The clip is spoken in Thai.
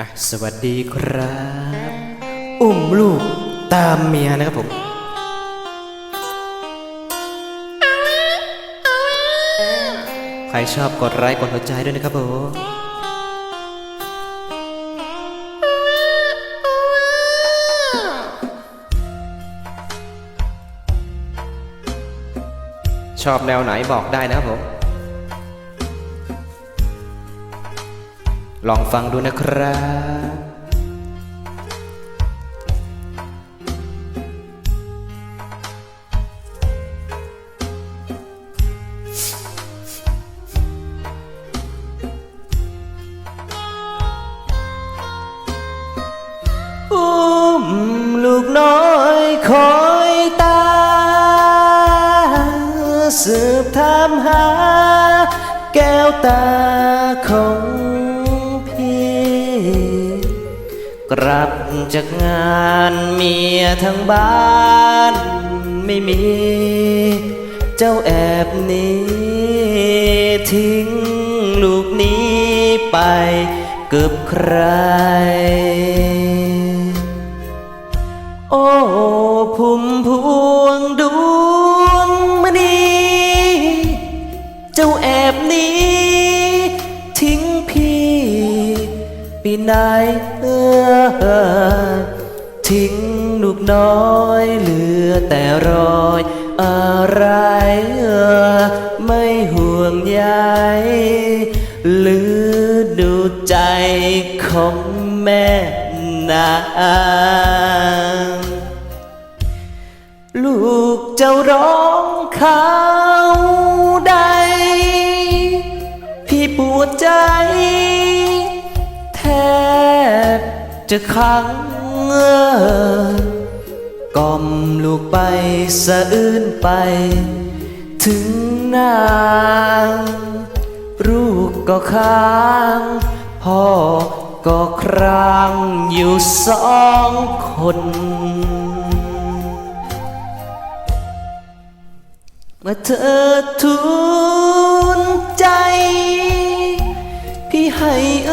อะสวัสดีครับ อุ้มลูกตามเมียนะครับผม ใครชอบกดไลค์กดหัวใจด้วยนะครับผมชอบแนวไหนบอกได้นะครับผม ลองฟังดูนะครับอุ้มลูกน้อยคอยตา สืบถามหา แก้วตาของ กลับจากงานเมียทั้งบ้านไม่มี เจ้าแอบนี้ทิ้งลูกนี้ไปเกือบใคร โอ้พุ่มพวงดวงมณีเจ้าแอบนี้ ปีไหนเออทิ้งลูกน้อยเหลือแต่รอยอะไรเออไม่ห่วงใยหรือดูใจของแม่นางลูกเจ้าร้องข้า จะขังกล่อมลูกไปสะอื้นไป ถึงนางลูกก็ค้างพ่อก็ครางอยู่สองคน เมื่อเธอทุนใจ พี่ให้อ